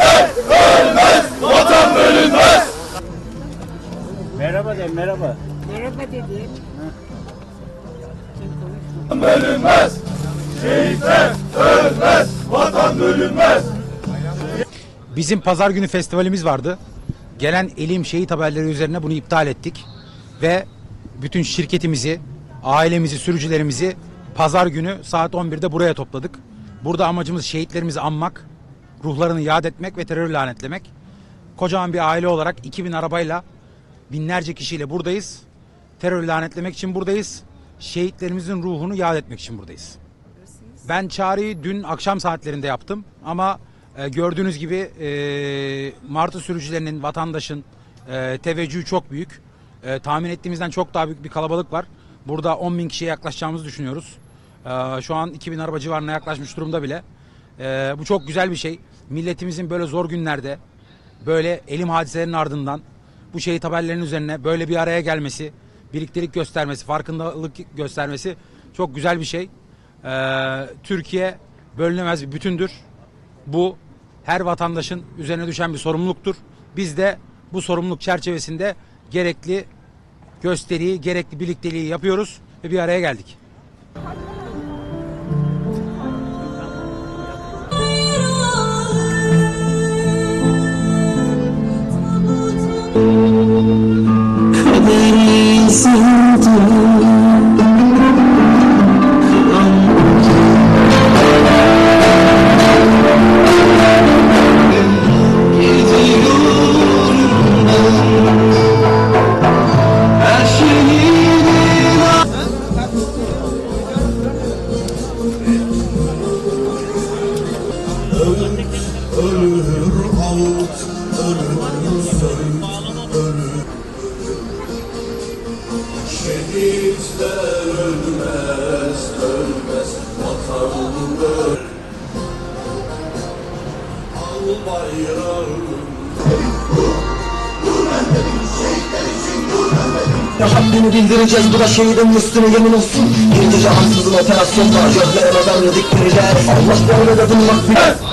Ölmez, ölmez, vatan bölünmez. Merhaba de, merhaba. Merhaba dedim. Bölünmez, şehitler ölmez, vatan bölünmez. Bizim pazar günü festivalimiz vardı. Gelen elim şehit haberleri üzerine bunu iptal ettik. Ve bütün şirketimizi, ailemizi, sürücülerimizi pazar günü saat 11'de buraya topladık. Burada amacımız şehitlerimizi anmak, ruhlarını yad etmek ve terörü lanetlemek. Kocaman bir aile olarak 2000 arabayla binlerce kişiyle buradayız. Terörü lanetlemek için buradayız. Şehitlerimizin ruhunu yad etmek için buradayız. Ben çağrıyı dün akşam saatlerinde yaptım ama e, gördüğünüz gibi e, martı sürücülerinin, vatandaşın e, teveccühü çok büyük. E, tahmin ettiğimizden çok daha büyük bir kalabalık var. Burada 10 bin kişiye yaklaşacağımızı düşünüyoruz. E, şu an 2000 araba civarına yaklaşmış durumda bile. E, bu çok güzel bir şey. Milletimizin böyle zor günlerde, böyle elim hadiselerinin ardından bu şehit haberlerinin üzerine böyle bir araya gelmesi, birliktelik göstermesi, farkındalık göstermesi çok güzel bir şey. Ee, Türkiye bölünemez bir bütündür. Bu her vatandaşın üzerine düşen bir sorumluluktur. Biz de bu sorumluluk çerçevesinde gerekli gösteriyi, gerekli birlikteliği yapıyoruz ve bir araya geldik. 天地。Şehitler ölmez, ölmez vatanını Al bayrağını Ya haddini bildireceğiz bu da şehidin üstüne yemin olsun. Bir gece ansızın operasyonda göklere madalya diktirirler Allah devlet adını bak